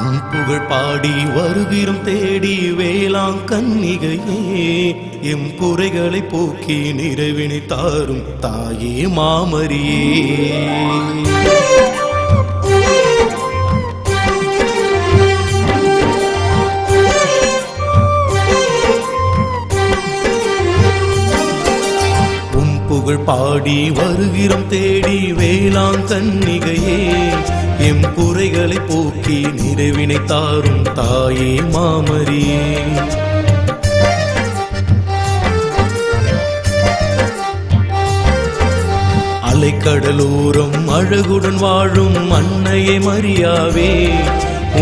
உன் புகழ் பாடி வருகிறோம் தேடி வேளாங் கன்னிகையே எம் குறைகளை போக்கி நிறைவினை தாரும் தாயே மாமரியே. புகழ் பாடி வருகிறோம் தேடி வேளாங் கன்னிகையே எம் குறைகளை போக்கி நிறைவினை தாரும் தாயே மாமரியே அலைக்கடலோரம் அழகுடன் வாழும் அன்னையே மரியாவே.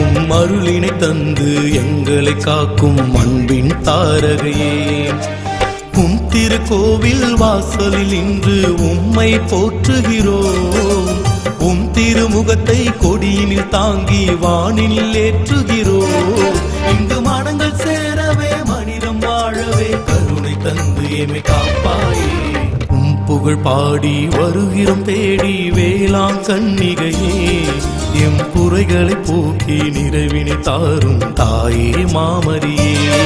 உம் அருளினை தந்து எங்களை காக்கும் அன்பின் தாரகையே. உம் திருக்கோவில் வாசலில் இன்று உம்மை போற்றுகிறோம். உம் திருமுகத்தை கொடியினில் தாங்கி வானில் ஏற்றுகிறோம். இங்கு மனங்கள் சேரவே மனிதம் வாழவே கருணை தந்து எமை காப்பாயே. உம் புகழ் பாடி வருகிறோம் தேடி வேளாண் கண்ணிகையே எம் குறைகளை போக்கி நிறைவினை தாரும் தாயே மாமரியே.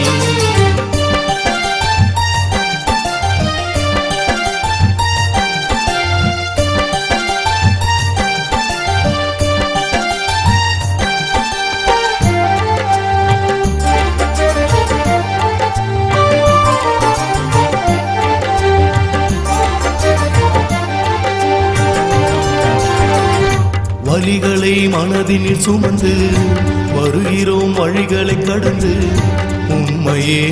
வழிகளை மனதினில் சுமந்து வருகிறோம் வழிகளை கடந்து. உண்மையே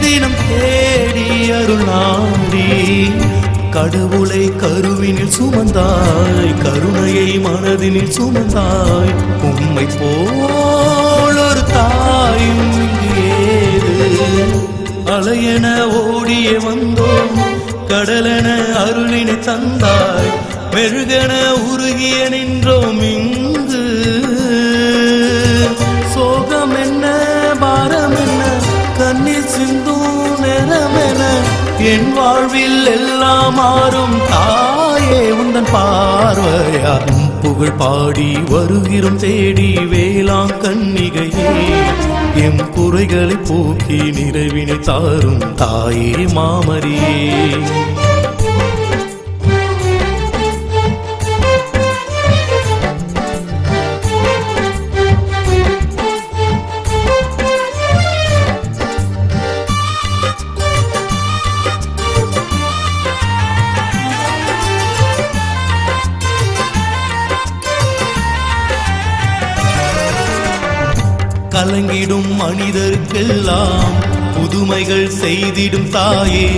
தினம் தேடி அருள் கடவுளை கருவினில் சுமந்தாய் கருணையை மனதினில் சுமந்தாய். உண்மை போல் ஒரு தாயும் அலையென ஓடிய வந்தோம் கடலென அருளினை தந்தாய். மெருகன உருகிய நின்றோம் இங்கு. சோகம் என்ன பாரம் என்ன கண்ணீர் சிந்தும் நேரம் என் வாழ்வில் எல்லாம் மாறும் தாயே. உந்தன் பார்வையா புகழ் பாடி வருகிறோம் தேடி வேளாங் கண்ணிகையே எம் குறைகளை போக்கி நிறைவினை தாரும் தாயே மாமரியே. கலங்கிடும் மனிதர்க்கெல்லாம் புதுமைகள் செய்திடும் தாயே.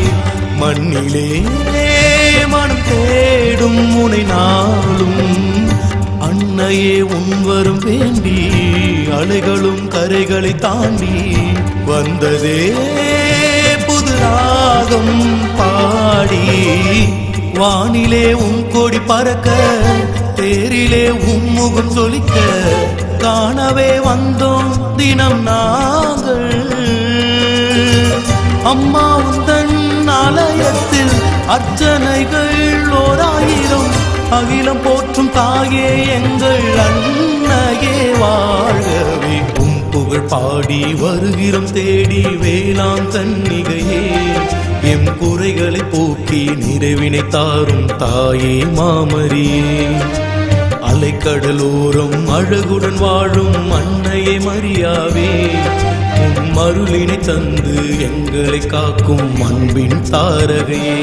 மண்ணிலே மனம் தேடும் முனை நாளும் அன்னையே உன்வரும் வேண்டி அலைகளும் கரைகளை தாண்டி. வந்ததே புது ராகம் பாடி வானிலே உன் கொடி பறக்க தேரிலே உன் முகம் சொலிக்க காணவே வந்தோம் தினம் நாங்கள். அம்மா உந்தன் ஆலயத்தில் அர்ச்சனைகள் ஓராயிரம். அகிலம் போற்றும் தாயே எங்கள் அன்னையே வாழவே உம் புகழ் பாடி வருகிறோம் தேடி வேளாண் தன்னிகையே எம் குறைகளை போக்கி நிறைவினை தாரும் தாயே மாமரியே. அலைக்கடலோரம் அழகுடன் வாழும் அன்னையை மரியாவே. உம் அருளினை தந்து எங்களை காக்கும் அன்பின் தாரகையே.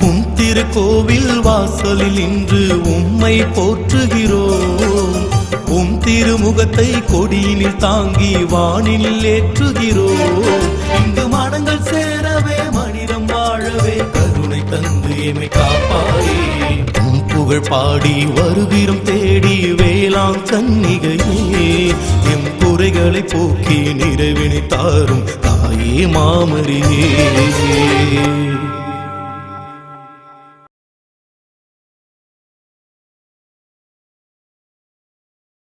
உம் திருக்கோவில் வாசலில் இன்று உம்மை போற்றுகிறோம். உம் திருமுகத்தை கொடியினில் தாங்கி வானில் ஏற்றுகிறோம். இங்கு மனங்கள் சேரவே மனிதம் வாழவே கருணை தந்து எமை காப்பாயே புகழ் பாடி வருகிறோம் தேடி வேளாண் கன்னிகையே எம் குறைகளை போக்கி நிறைவினை தாரும் தாயே மாமரியே.